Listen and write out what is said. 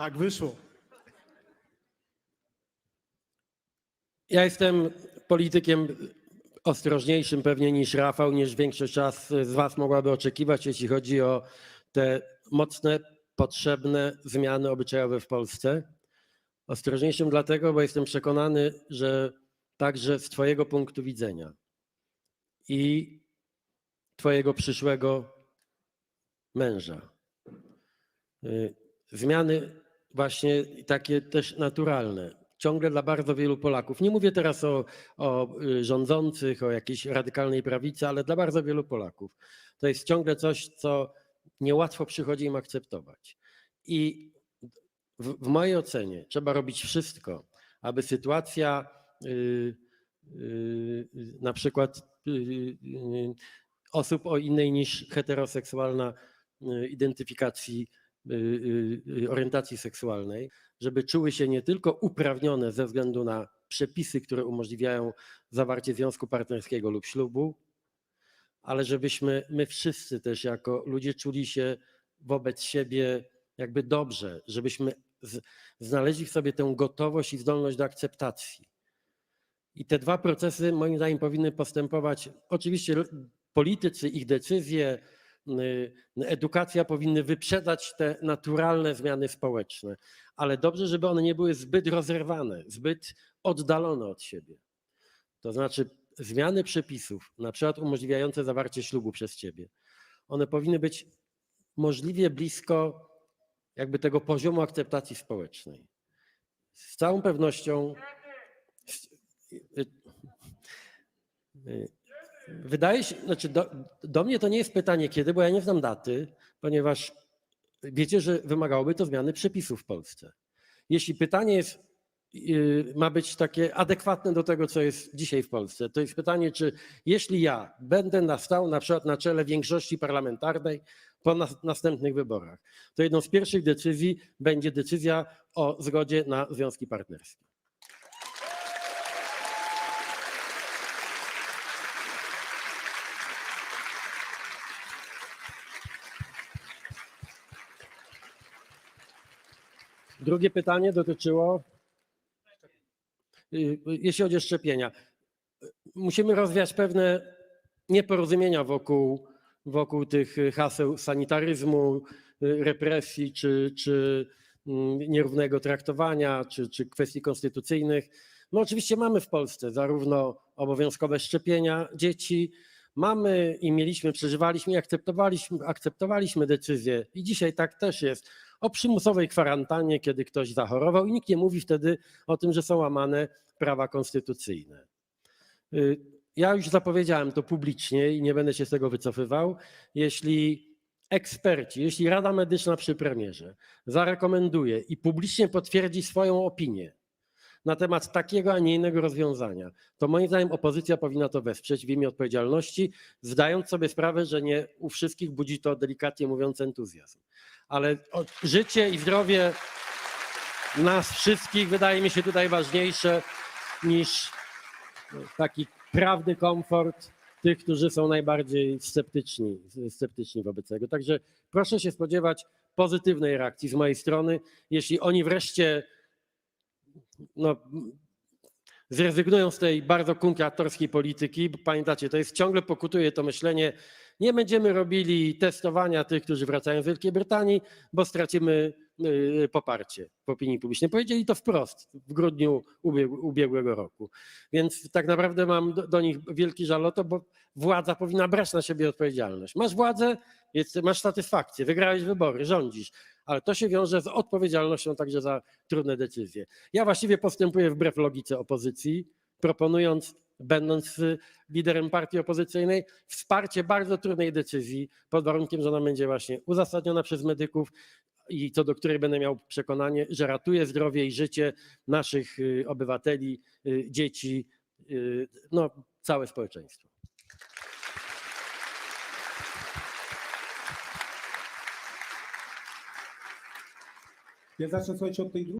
Tak wyszło. Ja jestem politykiem ostrożniejszym pewnie niż Rafał, niż większość czas z Was mogłaby oczekiwać, jeśli chodzi o te mocne, potrzebne zmiany obyczajowe w Polsce. Ostrożniejszym dlatego, bo jestem przekonany, że także z Twojego punktu widzenia i Twojego przyszłego męża. y, Zmiany właśnie takie też naturalne. Ciągle dla bardzo wielu Polaków. Nie mówię teraz o, o y, rządzących, o jakiejś radykalnej prawicy, ale dla bardzo wielu Polaków. To jest ciągle coś, co niełatwo przychodzi im akceptować. I w, w mojej ocenie trzeba robić wszystko, aby sytuacja y, y, na przykład y, y, osób o innej niż heteroseksualna identyfikacji, orientacji seksualnej, żeby czuły się nie tylko uprawnione ze względu na przepisy, które umożliwiają zawarcie związku partnerskiego lub ślubu, ale żebyśmy my wszyscy też jako ludzie czuli się wobec siebie jakby dobrze, żebyśmy znaleźli w sobie tę gotowość i zdolność do akceptacji. I te dwa procesy moim zdaniem powinny postępować. Oczywiście politycy, ich decyzje, y, edukacja powinny wyprzedzać te naturalne zmiany społeczne, ale dobrze, żeby one nie były zbyt rozerwane, zbyt oddalone od siebie. To znaczy zmiany przepisów, na przykład umożliwiające zawarcie ślubu przez ciebie, one powinny być możliwie blisko jakby tego poziomu akceptacji społecznej. Z całą pewnością y- y- wydaje się, znaczy do, do mnie to nie jest pytanie kiedy, bo ja nie znam daty, ponieważ wiecie, że wymagałoby to zmiany przepisów w Polsce. Jeśli pytanie jest, y, ma być takie adekwatne do tego, co jest dzisiaj w Polsce, to jest pytanie, czy jeśli ja będę nastał na przykład na czele większości parlamentarnej po nas, następnych wyborach, to jedną z pierwszych decyzji będzie decyzja o zgodzie na związki partnerskie. Drugie pytanie dotyczyło, y, jeśli chodzi o szczepienia. Musimy rozwiać pewne nieporozumienia wokół, wokół tych haseł sanitaryzmu, y, represji czy, czy mm, nierównego traktowania, czy, czy kwestii konstytucyjnych. No oczywiście mamy w Polsce zarówno obowiązkowe szczepienia dzieci, mamy i mieliśmy, przeżywaliśmy i akceptowaliśmy, akceptowaliśmy decyzję i dzisiaj tak też jest o przymusowej kwarantannie, kiedy ktoś zachorował i nikt nie mówi wtedy o tym, że są łamane prawa konstytucyjne. Y, Ja już zapowiedziałem to publicznie i nie będę się z tego wycofywał. Jeśli eksperci, jeśli Rada Medyczna przy premierze zarekomenduje i publicznie potwierdzi swoją opinię na temat takiego, a nie innego rozwiązania, to moim zdaniem opozycja powinna to wesprzeć w imię odpowiedzialności, zdając sobie sprawę, że nie u wszystkich budzi to delikatnie mówiąc entuzjazm. Ale życie i zdrowie nas wszystkich wydaje mi się tutaj ważniejsze niż taki prawny komfort tych, którzy są najbardziej sceptyczni, sceptyczni wobec tego. Także proszę się spodziewać pozytywnej reakcji z mojej strony, jeśli oni wreszcie no, zrezygnują z tej bardzo kunkratorskiej polityki. Pamiętacie, to jest ciągle pokutuje to myślenie, nie będziemy robili testowania tych, którzy wracają z Wielkiej Brytanii, bo stracimy y, poparcie w opinii publicznej. Powiedzieli to wprost w grudniu ubieg- ubiegłego roku. Więc tak naprawdę mam do, nich wielki żal o to, bo władza powinna brać na siebie odpowiedzialność. Masz władzę, masz satysfakcję, wygrałeś wybory, rządzisz, ale to się wiąże z odpowiedzialnością także za trudne decyzje. Ja właściwie postępuję wbrew logice opozycji, proponując, będąc y, liderem partii opozycyjnej, wsparcie bardzo trudnej decyzji, pod warunkiem, że ona będzie właśnie uzasadniona przez medyków i co do której będę miał przekonanie, że ratuje zdrowie i życie naszych y, obywateli, y, dzieci, no całe społeczeństwo. Słuchajcie od tej drugiej.